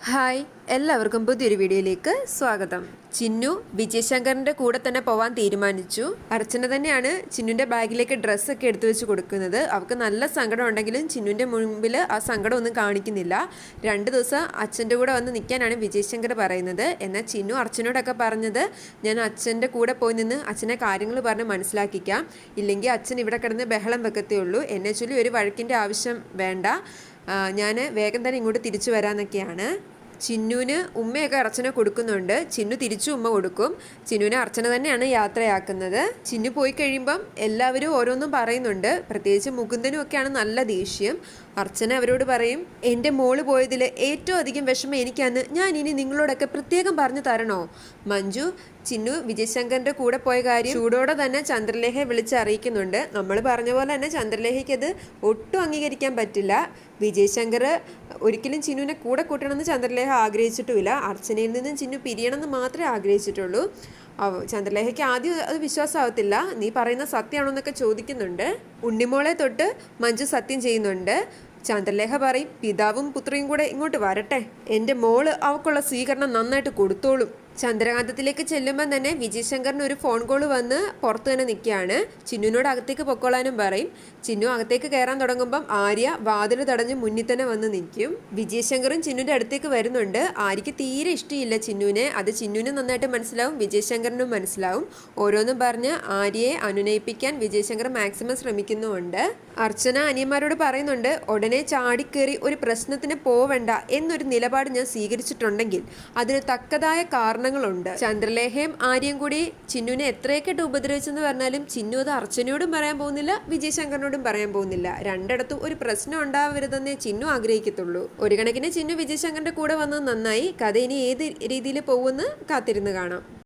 Hi. എല്ലാവർക്കും പുതിയൊരു വീഡിയോയിലേക്ക് സ്വാഗതം. ചിന്നു വിജയശങ്കറിന്റെ കൂടെ തന്നെ പോവാൻ തീരുമാനിച്ചു. അർച്ചന തന്നെയാണ് ചിന്നുന്റെ ബാഗിലേക്ക് ഡ്രസ്സൊക്കെ എടുത്തു വെച്ച് കൊടുക്കുന്നത്. അവൾക്ക് നല്ല സങ്കടം ഉണ്ടെങ്കിലും ചിന്നുവിന്റെ മുമ്പിൽ ആ സങ്കടം ഒന്നും കാണിക്കുന്നില്ല. രണ്ട് ദിവസം അച്ഛന്റെ കൂടെ വന്ന് നിൽക്കാനാണ് വിജയശങ്കർ പറയുന്നത്. എന്നാൽ ചിന്നു അർച്ചനോടൊക്കെ പറഞ്ഞത് ഞാൻ അച്ഛന്റെ കൂടെ പോയി നിന്ന് അച്ഛനെ കാര്യങ്ങൾ പറഞ്ഞ് മനസ്സിലാക്കിക്കാം. ഇല്ലെങ്കിൽ അച്ഛൻ ഇവിടെ കിടന്ന് ബഹളം വെക്കത്തേ ഉള്ളൂ. എന്നെ ചൊല്ലി ഒരു വഴക്കിന്റെ ആവശ്യം വേണ്ട. ഞാൻ വേഗം തന്നെ ഇങ്ങോട്ട് തിരിച്ചു വരാമെന്നൊക്കെയാണ്. ചിന്നുവിന് ഉമ്മയൊക്കെ അർച്ചന കൊടുക്കുന്നുണ്ട്. ചിന്നു തിരിച്ചു ഉമ്മ കൊടുക്കും. ചിന്നുവിനെ അർച്ചന തന്നെയാണ് യാത്രയാക്കുന്നത്. ചിന്നു പോയി കഴിയുമ്പം എല്ലാവരും ഓരോന്നും പറയുന്നുണ്ട്. പ്രത്യേകിച്ച് മുകുന്ദനും ഒക്കെയാണ് നല്ല ദേഷ്യം. അർച്ചന അവരോട് പറയും എന്റെ മോൾ പോയതിൽ ഏറ്റവും അധികം വിഷമം എനിക്കാന്ന് ഞാൻ ഇനി നിങ്ങളോടൊക്കെ പ്രത്യേകം പറഞ്ഞു തരണോ? മഞ്ജു ചിന്നു വിജയശങ്കറിന്റെ കൂടെ പോയ കാര്യം ചൂടോടെ തന്നെ ചന്ദ്രലേഖയെ വിളിച്ച് അറിയിക്കുന്നുണ്ട്. നമ്മൾ പറഞ്ഞ പോലെ തന്നെ ചന്ദ്രലേഖയ്ക്ക് അത് ഒട്ടും അംഗീകരിക്കാൻ പറ്റില്ല. വിജയശങ്കർ ഒരിക്കലും ചിന്നുവിനെ കൂടെ കൂട്ടണമെന്ന് ചന്ദ്രലേഖ ആഗ്രഹിച്ചിട്ടുമില്ല. അർച്ചനയിൽ നിന്നും ചിന്നു പിരിയണം എന്ന് മാത്രമേ ആഗ്രഹിച്ചിട്ടുള്ളൂ. ചന്ദ്രലേഖയ്ക്ക് ആദ്യം അത് വിശ്വാസമാവത്തില്ല. നീ പറയുന്ന സത്യമാണോ എന്നൊക്കെ ചോദിക്കുന്നുണ്ട്. ഉണ്ണിമോളെ തൊട്ട് മഞ്ജു സത്യം ചെയ്യുന്നുണ്ട്. ചന്ദ്രലേഖ പറയും പിതാവും പുത്രിയും കൂടെ ഇങ്ങോട്ട് വരട്ടെ. എന്റെ മോൾ അവക്കുള്ള സ്വീകരണം നന്നായിട്ട് കൊടുത്തോളും. ചന്ദ്രകാന്തത്തിലേക്ക് ചെല്ലുമ്പോൾ തന്നെ വിജയശങ്കറിന് ഒരു ഫോൺ കോൾ വന്ന് പുറത്ത് തന്നെ നിൽക്കുകയാണ്. ചിന്നുവിനോട് അകത്തേക്ക് പൊക്കോളാനും പറയും. ചിന്നു അകത്തേക്ക് കയറാൻ തുടങ്ങുമ്പം ആര്യ വാതിൽ തടഞ്ഞ് മുന്നിൽ തന്നെ വന്ന് നിൽക്കും. വിജയശങ്കറും ചിന്നുവിന്റെ അടുത്തേക്ക് വരുന്നുണ്ട്. ആര്യക്ക് തീരെ ഇഷ്ടമില്ല ചിന്നുവിനെ. അത് ചിന്നുവിന് നന്നായിട്ട് മനസ്സിലാവും വിജയശങ്കറിനും മനസ്സിലാവും. ഓരോന്നും പറഞ്ഞ് ആര്യയെ അനുനയിപ്പിക്കാൻ വിജയശങ്കർ മാക്സിമം ശ്രമിക്കുന്നുമുണ്ട്. അർച്ചന അനിയന്മാരോട് പറയുന്നുണ്ട് ഉടനെ ചാടിക്കേറി ഒരു പ്രശ്നത്തിന് പോവണ്ട എന്നൊരു നിലപാട് ഞാൻ സ്വീകരിച്ചിട്ടുണ്ടെങ്കിൽ അതിന് തക്കതായ കാരണങ്ങളുണ്ട്. ചന്ദ്രലേഖയും ആര്യം കൂടി ചിന്നുവിനെ എത്രയൊക്കെട്ട് ഉപദ്രവിച്ചെന്ന് പറഞ്ഞാലും ചിന്നു അത് അർച്ചനയോടും പറയാൻ പോകുന്നില്ല വിജയശങ്കറിനോടും പറയാൻ പോകുന്നില്ല. രണ്ടിടത്തും ഒരു പ്രശ്നം ഉണ്ടാവരുതെന്നേ ചിന്നു ആഗ്രഹിക്കത്തുള്ളൂ. ഒരു കണക്കിന് ചിന്നു വിജയശങ്കറിന്റെ കൂടെ വന്നത് നന്നായി. കഥ ഇനി ഏത് രീതിയിൽ പോകുമെന്ന് കാത്തിരുന്ന് കാണാം.